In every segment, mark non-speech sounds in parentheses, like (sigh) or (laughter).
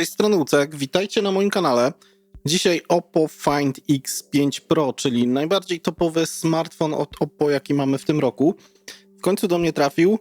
tej strony Ucek, witajcie na moim kanale. Dzisiaj Oppo Find X5 Pro, czyli najbardziej topowy smartfon od Oppo, jaki mamy w tym roku. W końcu do mnie trafił.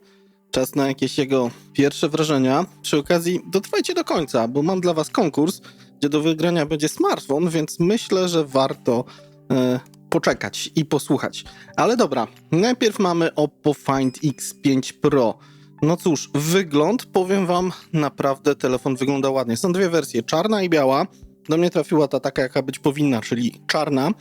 Czas na jakieś jego pierwsze wrażenia. Przy okazji dotrwajcie do końca, bo mam dla was konkurs, gdzie do wygrania będzie smartfon, więc myślę, że warto e, poczekać i posłuchać. Ale dobra, najpierw mamy Oppo Find X5 Pro. No cóż, wygląd, powiem wam, naprawdę telefon wygląda ładnie. Są dwie wersje, czarna i biała. Do mnie trafiła ta taka, jaka być powinna, czyli czarna.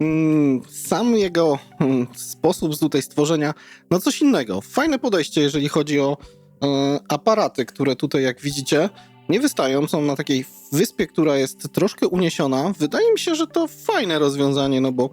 Mm, Sam jego mm, sposób tutaj stworzenia, no coś innego. Fajne podejście, jeżeli chodzi o e, aparaty, które tutaj, jak widzicie, nie wystają. Są na takiej wyspie, która jest troszkę uniesiona. Wydaje mi się, że to fajne rozwiązanie, no bo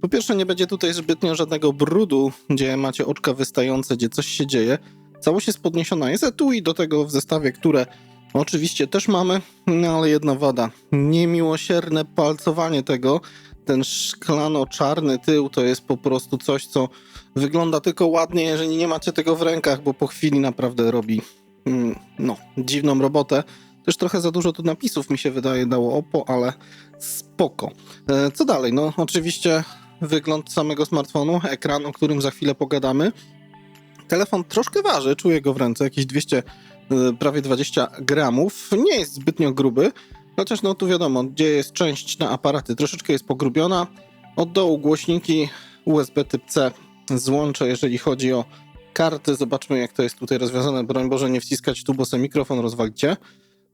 po pierwsze nie będzie tutaj zbytnio żadnego brudu, gdzie macie oczka wystające, gdzie coś się dzieje. Całość jest podniesiona. Jest etui do tego w zestawie, które oczywiście też mamy, no ale jedna wada. Niemiłosierne palcowanie tego. Ten szklano-czarny tył to jest po prostu coś, co wygląda tylko ładnie, jeżeli nie macie tego w rękach, bo po chwili naprawdę robi mm, no, dziwną robotę. Też trochę za dużo tu napisów mi się wydaje dało Oppo, ale spoko. E, Co dalej? No oczywiście wygląd samego smartfonu, ekran, o którym za chwilę pogadamy. Telefon troszkę waży, czuję go w ręce, jakieś 200, y, prawie 20 gramów. Nie jest zbytnio gruby, chociaż no tu wiadomo, gdzie jest część na aparaty, troszeczkę jest pogrubiona. Od dołu głośniki USB typ C złącze, jeżeli chodzi o karty. Zobaczmy, jak to jest tutaj rozwiązane. Broń Boże, nie wciskać tu, bo sobie mikrofon rozwalicie.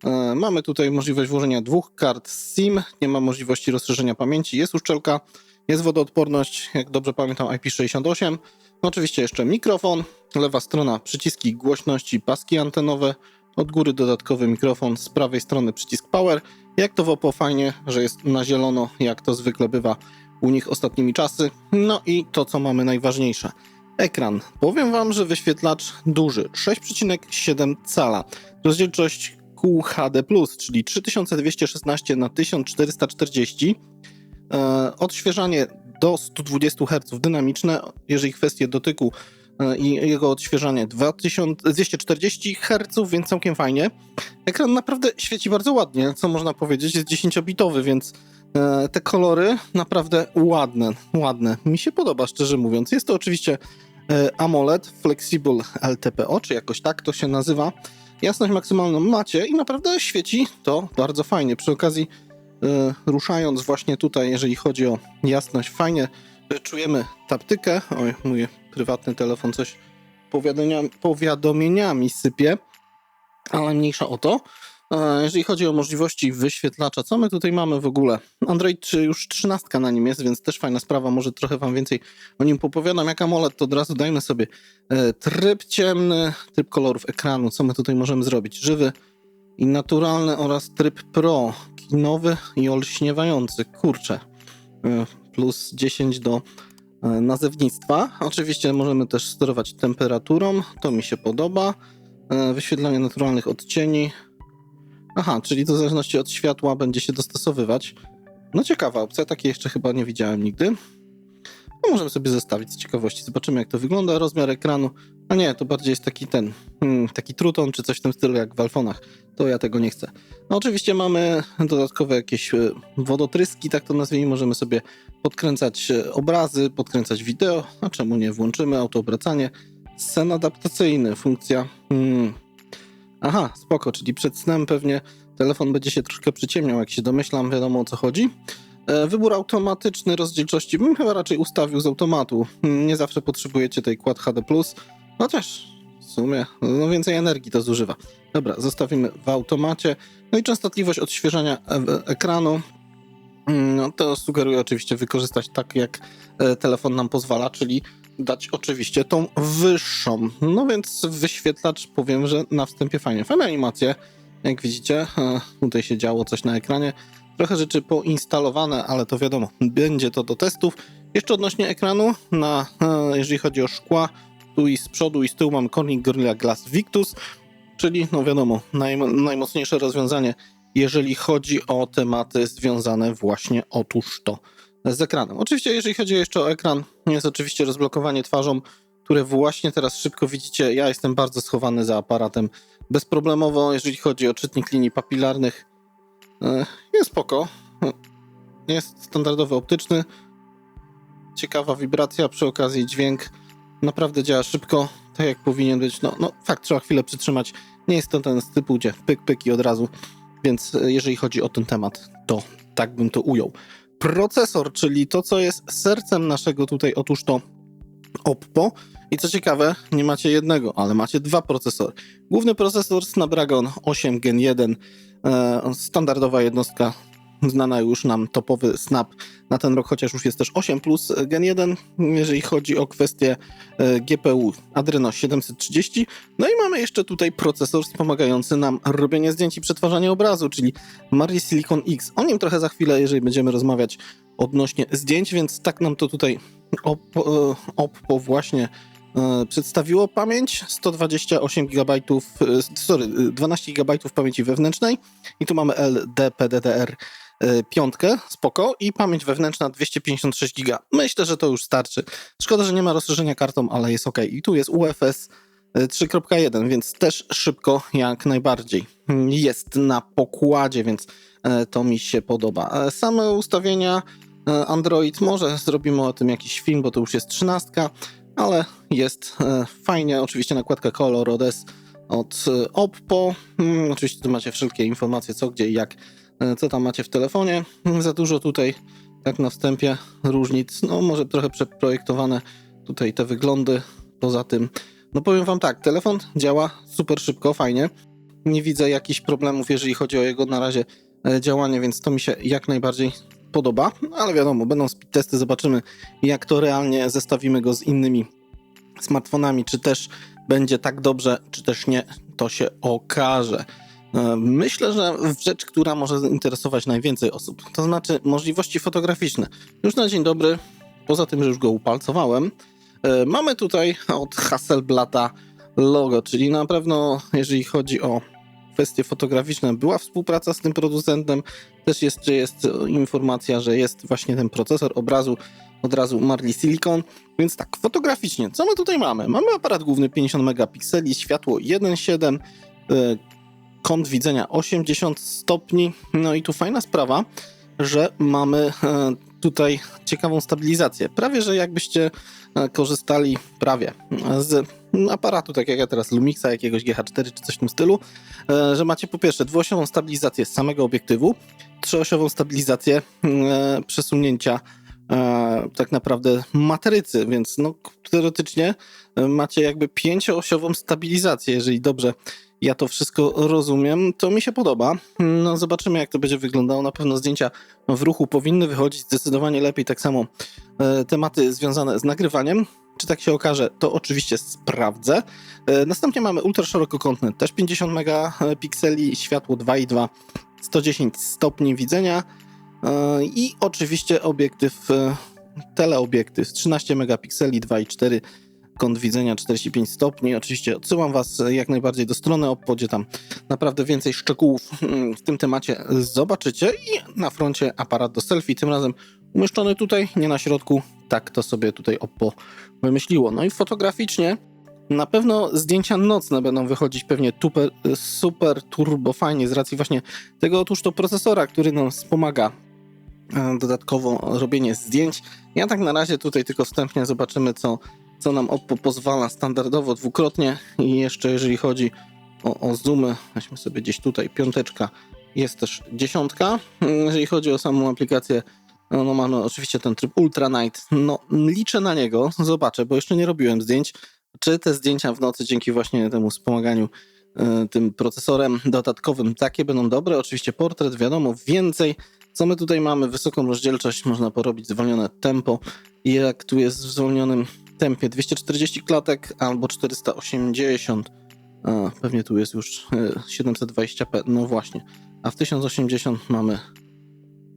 E, Mamy tutaj możliwość włożenia dwóch kart SIM, nie ma możliwości rozszerzenia pamięci, jest uszczelka, jest wodoodporność, jak dobrze pamiętam IP68. Oczywiście jeszcze mikrofon, lewa strona przyciski głośności, paski antenowe, od góry dodatkowy mikrofon, z prawej strony przycisk power. Jak to w Oppo fajnie, że jest na zielono, jak to zwykle bywa u nich ostatnimi czasy. No i to, co mamy najważniejsze. Ekran. Powiem wam, że wyświetlacz duży, 6,7 cala. Rozdzielczość QHD+, czyli 3216 na 1440 E, odświeżanie do 120 Hz dynamiczne, jeżeli kwestie dotyku e, i jego odświeżanie 2000, 240 Hz, więc całkiem fajnie. Ekran naprawdę świeci bardzo ładnie, co można powiedzieć, jest 10-bitowy, więc e, te kolory naprawdę ładne, ładne. Mi się podoba, szczerze mówiąc. Jest to oczywiście e, AMOLED Flexible LTPO, czy jakoś tak to się nazywa. Jasność maksymalną macie i naprawdę świeci to bardzo fajnie. Przy okazji ruszając właśnie tutaj, jeżeli chodzi o jasność, fajnie e, czujemy taptykę. Oj, mój prywatny telefon coś powiadomieniami, powiadomieniami sypie, ale mniejsza o to. E, Jeżeli chodzi o możliwości wyświetlacza, co my tutaj mamy w ogóle? Android czy już 13 na nim jest, więc też fajna sprawa, może trochę wam więcej o nim popowiadam. Jak AMOLED, to od razu dajmy sobie e, tryb ciemny, tryb kolorów ekranu, co my tutaj możemy zrobić? Żywy i naturalny oraz tryb Pro, kinowy i olśniewający. Kurczę, e, plus 10 do e, nazewnictwa. Oczywiście możemy też sterować temperaturą, to mi się podoba. E, Wyświetlanie naturalnych odcieni. Aha, czyli to w zależności od światła będzie się dostosowywać. No ciekawa opcja, takiej jeszcze chyba nie widziałem nigdy. No, możemy sobie zestawić z ciekawości, zobaczymy jak to wygląda, rozmiar ekranu. A nie, to bardziej jest taki ten, hmm, taki truton czy coś w tym stylu jak w iPhone'ach. To ja tego nie chcę. No oczywiście mamy dodatkowe jakieś e, wodotryski, tak to nazwijmy. Możemy sobie podkręcać e, obrazy, podkręcać wideo. A czemu nie? Włączymy autoobracanie. Sen adaptacyjny, funkcja... Hmm. Aha, spoko, czyli przed snem pewnie telefon będzie się troszkę przyciemniał, jak się domyślam, wiadomo o co chodzi. E, Wybór automatyczny rozdzielczości bym chyba raczej ustawił z automatu. Hmm, Nie zawsze potrzebujecie tej Quad HD+, chociaż w sumie no więcej energii to zużywa. Dobra, zostawimy w automacie. No i częstotliwość odświeżania e- ekranu. Mm, No to sugeruję oczywiście wykorzystać tak, jak e, telefon nam pozwala, czyli dać oczywiście tą wyższą. No więc wyświetlacz powiem, że na wstępie fajnie. Fajne animacje, jak widzicie, e, tutaj się działo coś na ekranie. Trochę rzeczy poinstalowane, ale to wiadomo, będzie to do testów. Jeszcze odnośnie ekranu, na, jeżeli chodzi o szkła, tu i z przodu i z tyłu mamy Corning Gorilla Glass Victus, czyli no wiadomo, naj, najmocniejsze rozwiązanie, jeżeli chodzi o tematy związane właśnie otóż to z ekranem. Oczywiście, jeżeli chodzi jeszcze o ekran, jest oczywiście rozblokowanie twarzą, które właśnie teraz szybko widzicie. Ja jestem bardzo schowany za aparatem, bezproblemowo, jeżeli chodzi o czytnik linii papilarnych. E, Jest spoko. Jest standardowy optyczny. Ciekawa wibracja, przy okazji dźwięk. Naprawdę działa szybko, tak jak powinien być. No, no fakt, trzeba chwilę przytrzymać. Nie jest to ten z typu, gdzie pyk, pyk i od razu. Więc e, jeżeli chodzi o ten temat, to tak bym to ujął. Procesor, czyli to, co jest sercem naszego tutaj, otóż to Oppo. I co ciekawe, nie macie jednego, ale macie dwa procesory. Główny procesor Snapdragon 8 Gen 1, e, standardowa jednostka, znana już nam topowy Snap na ten rok, chociaż już jest też 8 plus Gen 1, jeżeli chodzi o kwestię e, GPU Adreno 730. No i mamy jeszcze tutaj procesor wspomagający nam robienie zdjęć i przetwarzanie obrazu, czyli Mari Silicon X. O nim trochę za chwilę, jeżeli będziemy rozmawiać odnośnie zdjęć, więc tak nam to tutaj e, Oppo właśnie e, przedstawiło pamięć 128 GB, sorry, e, 12 GB pamięci wewnętrznej i tu mamy LDPDDR piątkę, spoko, i pamięć wewnętrzna 256 GB. Myślę, że to już starczy. Szkoda, że nie ma rozszerzenia kartą, ale jest ok. I tu jest UFS e, 3.1, więc też szybko jak najbardziej. Jest na pokładzie, więc e, to mi się podoba. E, Same ustawienia e, Android, może zrobimy o tym jakiś film, bo to już jest 13, ale jest e, fajnie. Oczywiście nakładka Color od e, Oppo. Mm, Oczywiście tu macie wszelkie informacje, co, gdzie i jak, e, co tam macie w telefonie. (laughs) Za dużo tutaj, tak na wstępie, różnic. No, może trochę przeprojektowane tutaj te wyglądy. Poza tym, no powiem wam tak, telefon działa super szybko, fajnie. Nie widzę jakichś problemów, jeżeli chodzi o jego na razie e, działanie, więc to mi się jak najbardziej podoba, ale wiadomo, będą testy, zobaczymy jak to realnie zestawimy go z innymi smartfonami, czy też będzie tak dobrze, czy też nie, to się okaże. Myślę, że rzecz, która może zainteresować najwięcej osób, to znaczy możliwości fotograficzne. Już na dzień dobry, poza tym, że już go upalcowałem, e, mamy tutaj od Hasselblata logo, czyli na pewno jeżeli chodzi o kwestie fotograficzne, była współpraca z tym producentem, też jeszcze jest informacja, że jest właśnie ten procesor obrazu od razu Marley Silicon, więc tak, fotograficznie, co my tutaj mamy? Mamy aparat główny 50 megapikseli, światło 1.7, e, kąt widzenia 80 stopni, no i tu fajna sprawa, że mamy e, tutaj ciekawą stabilizację. Prawie, że jakbyście e, korzystali prawie z aparatu, tak jak ja teraz Lumixa, jakiegoś GH4 czy coś w tym stylu, e, że macie po pierwsze dwuosiową stabilizację z samego obiektywu, trzyosiową stabilizację e, przesunięcia e, tak naprawdę matrycy, więc no, teoretycznie e, macie jakby pięcioosiową stabilizację, jeżeli dobrze ja to wszystko rozumiem, to mi się podoba. No zobaczymy jak to będzie wyglądało. Na pewno zdjęcia w ruchu powinny wychodzić zdecydowanie lepiej, tak samo e, tematy związane z nagrywaniem. Czy tak się okaże, to oczywiście sprawdzę. E, Następnie mamy ultraszerokokątny, też 50 megapikseli, światło 2,2, 110 stopni widzenia e, i oczywiście obiektyw, e, teleobiektyw 13 megapikseli, 2,4 kąt widzenia 45 stopni. Oczywiście odsyłam Was jak najbardziej do strony Oppo, gdzie tam naprawdę więcej szczegółów mm, w tym temacie zobaczycie. I na froncie aparat do selfie, tym razem umieszczony tutaj, nie na środku. Tak to sobie tutaj Oppo wymyśliło. No i fotograficznie na pewno zdjęcia nocne będą wychodzić pewnie tuper, super turbo fajnie z racji właśnie tego otóż to procesora, który nam wspomaga e, dodatkowo robienie zdjęć. Ja tak na razie tutaj tylko wstępnie zobaczymy, co, co nam Oppo pozwala standardowo dwukrotnie i jeszcze jeżeli chodzi o, o zoomy, weźmy sobie gdzieś tutaj piąteczka, jest też dziesiątka. Jeżeli chodzi o samą aplikację, no, no mamy oczywiście ten tryb Ultra Night. No liczę na niego, zobaczę, bo jeszcze nie robiłem zdjęć. Czy te zdjęcia w nocy dzięki właśnie temu wspomaganiu e, tym procesorem dodatkowym takie będą dobre? Oczywiście portret, wiadomo, więcej. Co my tutaj mamy? Wysoką rozdzielczość, można porobić zwolnione tempo. Jak tu jest w zwolnionym tempie 240 klatek albo 480. A, pewnie tu jest już e, 720p, no właśnie. A w 1080 mamy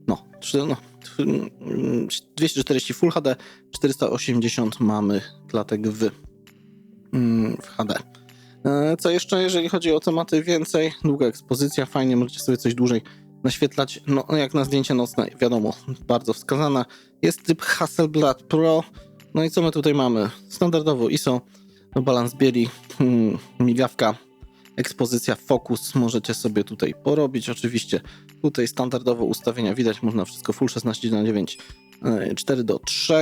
no, trzy- no mm, 240 Full HD, 480 mamy klatek w, mm, w HD. E, Co jeszcze, jeżeli chodzi o tematy więcej, długa ekspozycja, fajnie, możecie sobie coś dłużej naświetlać, no jak na zdjęcia nocne, wiadomo, bardzo wskazana. Jest typ Hasselblad Pro, no i co my tutaj mamy? Standardowo ISO, no balans bieli, hmm, migawka ekspozycja, fokus możecie sobie tutaj porobić. Oczywiście tutaj standardowo ustawienia widać, można wszystko full 16 na 9 4 do 3.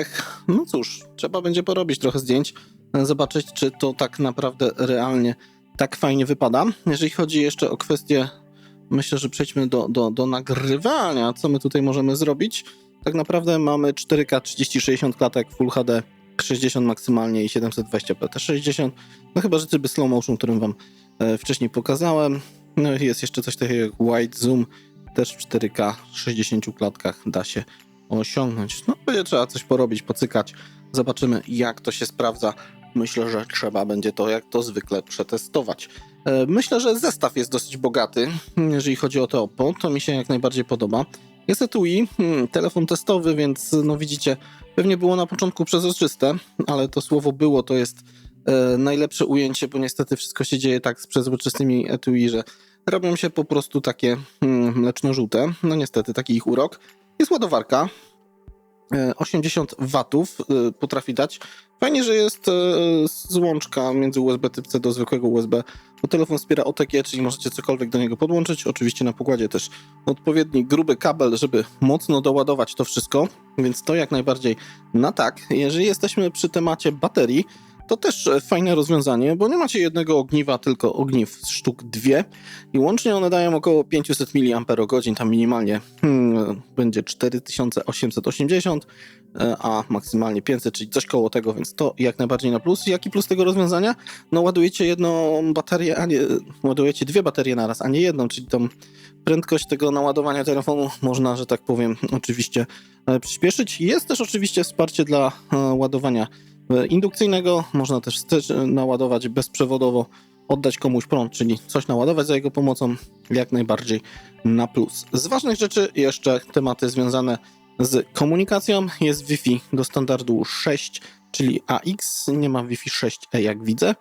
No cóż, trzeba będzie porobić trochę zdjęć, zobaczyć, czy to tak naprawdę realnie tak fajnie wypada. Jeżeli chodzi jeszcze o kwestię, myślę, że przejdźmy do, do, do nagrywania, co my tutaj możemy zrobić. Tak naprawdę mamy 4K 30-60 klatek Full HD 60 maksymalnie i 720p też 60. No chyba, że tryby slow motion, którym wam e, wcześniej pokazałem. No i jest jeszcze coś takiego jak wide zoom, też w 4K 60 klatkach da się osiągnąć. No będzie trzeba coś porobić, pocykać. Zobaczymy jak to się sprawdza. Myślę, że trzeba będzie to jak to zwykle przetestować. E, myślę, że zestaw jest dosyć bogaty, jeżeli chodzi o to Oppo. To mi się jak najbardziej podoba. Jest etui, hmm, telefon testowy, więc no widzicie, pewnie było na początku przezroczyste, ale to słowo było to jest e, najlepsze ujęcie, bo niestety wszystko się dzieje tak z przezroczystymi etui, że robią się po prostu takie hmm, mleczno-żółte. No niestety, taki ich urok. Jest ładowarka, 80 e, watów e, potrafi dać. Fajnie, że jest e, złączka między USB typ C do zwykłego USB, bo telefon wspiera OTG, czyli możecie cokolwiek do niego podłączyć. Oczywiście na pokładzie też odpowiedni gruby kabel, żeby mocno doładować to wszystko, więc to jak najbardziej na tak. Jeżeli jesteśmy przy temacie baterii, to też fajne rozwiązanie, bo nie macie jednego ogniwa, tylko ogniw sztuk dwie i łącznie one dają około 500 mAh, tam minimalnie hmm, będzie 4880, e, a maksymalnie 500, czyli coś koło tego, więc to jak najbardziej na plus. Jaki plus tego rozwiązania? No ładujecie jedną baterię, a nie, ładujecie dwie baterie naraz, a nie jedną, czyli tą prędkość tego naładowania telefonu można, że tak powiem, oczywiście e, przyspieszyć. Jest też oczywiście wsparcie dla e, ładowania indukcyjnego, można też naładować bezprzewodowo, oddać komuś prąd, czyli coś naładować za jego pomocą, jak najbardziej na plus. Z ważnych rzeczy jeszcze tematy związane z komunikacją. Jest Wi-Fi do standardu 6, czyli AX, nie ma Wi-Fi 6E jak widzę.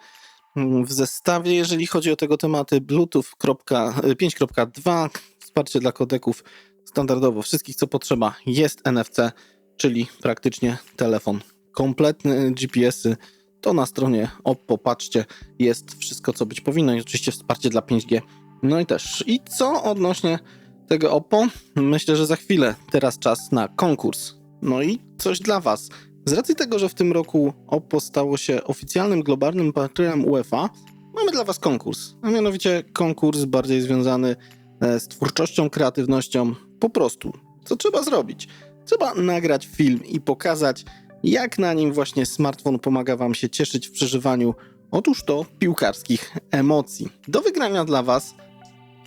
W zestawie, jeżeli chodzi o tego tematy, Bluetooth 5.2, wsparcie dla kodeków standardowo wszystkich co potrzeba, jest NFC, czyli praktycznie telefon kompletne GPS-y, to na stronie Oppo, patrzcie, jest wszystko, co być powinno i oczywiście wsparcie dla 5G. No i też, i co odnośnie tego Oppo? Myślę, że za chwilę, teraz czas na konkurs. No i coś dla Was. Z racji tego, że w tym roku Oppo stało się oficjalnym globalnym partnerem UEFA, mamy dla Was konkurs. A mianowicie konkurs bardziej związany e, z twórczością, kreatywnością. Po prostu, co trzeba zrobić? Trzeba nagrać film i pokazać, jak na nim właśnie smartfon pomaga Wam się cieszyć w przeżywaniu otóż to piłkarskich emocji. Do wygrania dla Was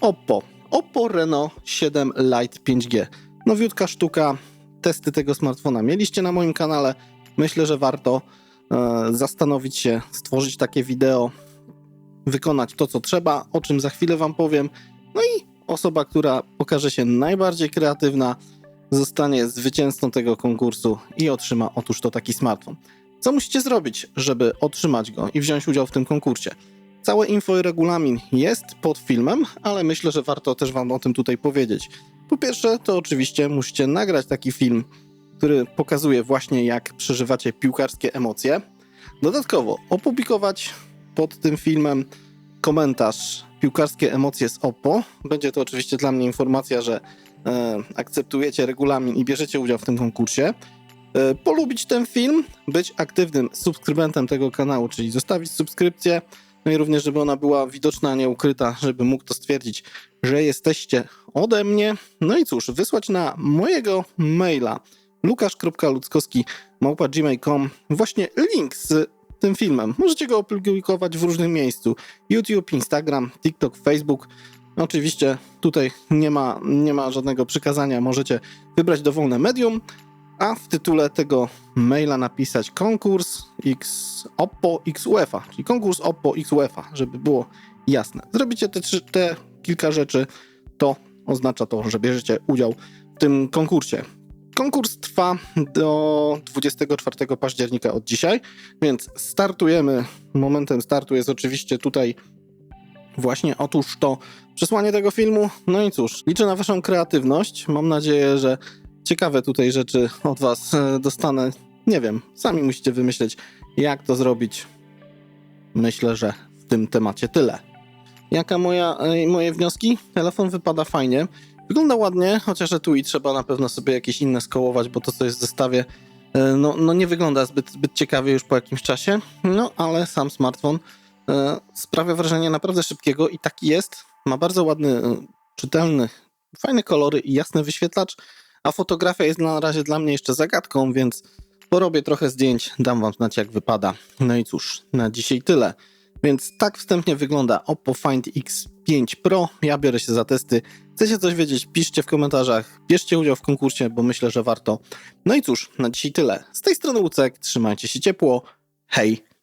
Oppo. Oppo Reno 7 Lite 5G. Nowiutka sztuka, testy tego smartfona mieliście na moim kanale. Myślę, że warto e, zastanowić się, stworzyć takie wideo, wykonać to, co trzeba, o czym za chwilę Wam powiem. No i osoba, która pokaże się najbardziej kreatywna, zostanie zwycięzcą tego konkursu i otrzyma otóż to taki smartfon. Co musicie zrobić, żeby otrzymać go i wziąć udział w tym konkursie? Całe info i regulamin jest pod filmem, ale myślę, że warto też Wam o tym tutaj powiedzieć. Po pierwsze, to oczywiście musicie nagrać taki film, który pokazuje właśnie, jak przeżywacie piłkarskie emocje. Dodatkowo opublikować pod tym filmem komentarz piłkarskie emocje z Oppo. Będzie to oczywiście dla mnie informacja, że akceptujecie regulamin i bierzecie udział w tym konkursie. E, polubić ten film, być aktywnym subskrybentem tego kanału, czyli zostawić subskrypcję, no i również, żeby ona była widoczna, nie ukryta, żeby mógł to stwierdzić, że jesteście ode mnie. No i cóż, wysłać na mojego maila lukasz.ludzkowski.gmail.com właśnie link z tym filmem. Możecie go opublikować w różnym miejscu. YouTube, Instagram, TikTok, Facebook. Oczywiście tutaj nie ma, nie ma żadnego przykazania. Możecie wybrać dowolne medium, a w tytule tego maila napisać konkurs X Oppo X UEFA, czyli konkurs Oppo X UEFA, żeby było jasne. Zrobicie te, te kilka rzeczy, to oznacza to, że bierzecie udział w tym konkursie. Konkurs trwa do 24 października od dzisiaj, więc startujemy. Momentem startu jest oczywiście tutaj właśnie otóż to przesłanie tego filmu. No i cóż, liczę na Waszą kreatywność. Mam nadzieję, że ciekawe tutaj rzeczy od Was e, dostanę. Nie wiem, sami musicie wymyśleć, jak to zrobić. Myślę, że w tym temacie tyle. Jaka moja, e, moje wnioski? Telefon wypada fajnie. Wygląda ładnie, chociaż tu i trzeba na pewno sobie jakieś inne skołować, bo to, co jest w zestawie, e, no, no nie wygląda zbyt, zbyt ciekawie już po jakimś czasie. No, ale sam smartfon sprawia wrażenie naprawdę szybkiego i taki jest. Ma bardzo ładny, e, czytelny, fajne kolory i jasny wyświetlacz, a fotografia jest na razie dla mnie jeszcze zagadką, więc porobię trochę zdjęć, dam wam znać jak wypada. No i cóż, na dzisiaj tyle. Więc tak wstępnie wygląda Oppo Find X5 Pro. Ja biorę się za testy. Chcecie coś wiedzieć? Piszcie w komentarzach. Bierzcie udział w konkursie, bo myślę, że warto. No i cóż, na dzisiaj tyle. Z tej strony Łucek, trzymajcie się ciepło. Hej!